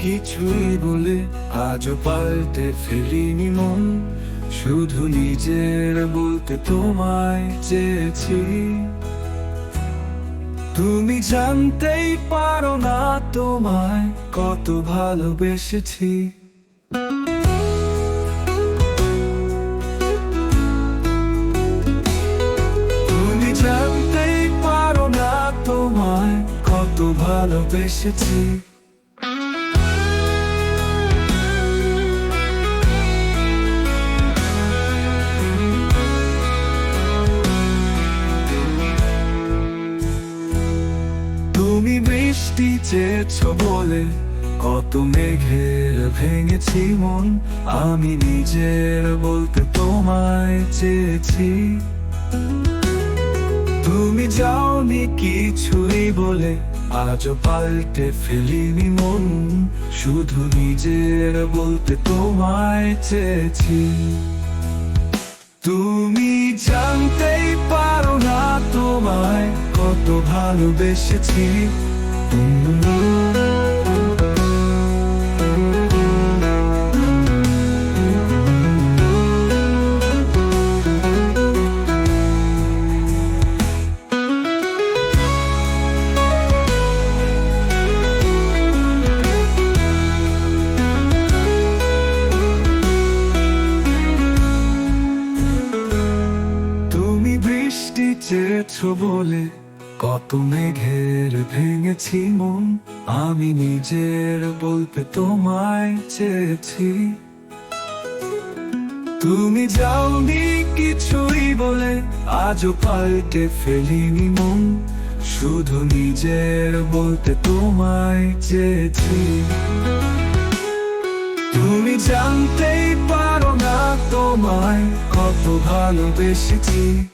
কিছুই বলে আজও পাল্টে ফেলিনি মন। শুধু নিজের বলতে তোমায় চেয়েছি। তুমি জানতেই পারো না তোমায় কত ভালোবেসেছি। ভালোবেসেছি। তুমি বৃষ্টি চেয়েছ বলে কত মেঘের ভেঙেছি মন, আমি নিজের বলতে তোমায় চেয়েছি। তুমি যাওনি কিছুই বলে আজও পাল্টে ফেলিনি মন, শুধু নিজের বলতে তোমায় চেয়েছি। তুমি জানতেই পারো না তোমায় কত ভালোবেসেছি। তুমি চেয়েছ বলে, কত মেঘের ভেঙেছি মন। আমি নিজের বলতে তোমায় চেয়েছি। তুমি যাওনি কিছুই বলে, আজও পাল্টে ফেলিনি মন। শুধু নিজের বলতে তোমায় চেয়েছি। তুমি জানতেই পারো না তোমায় কত ভালোবেসেছি।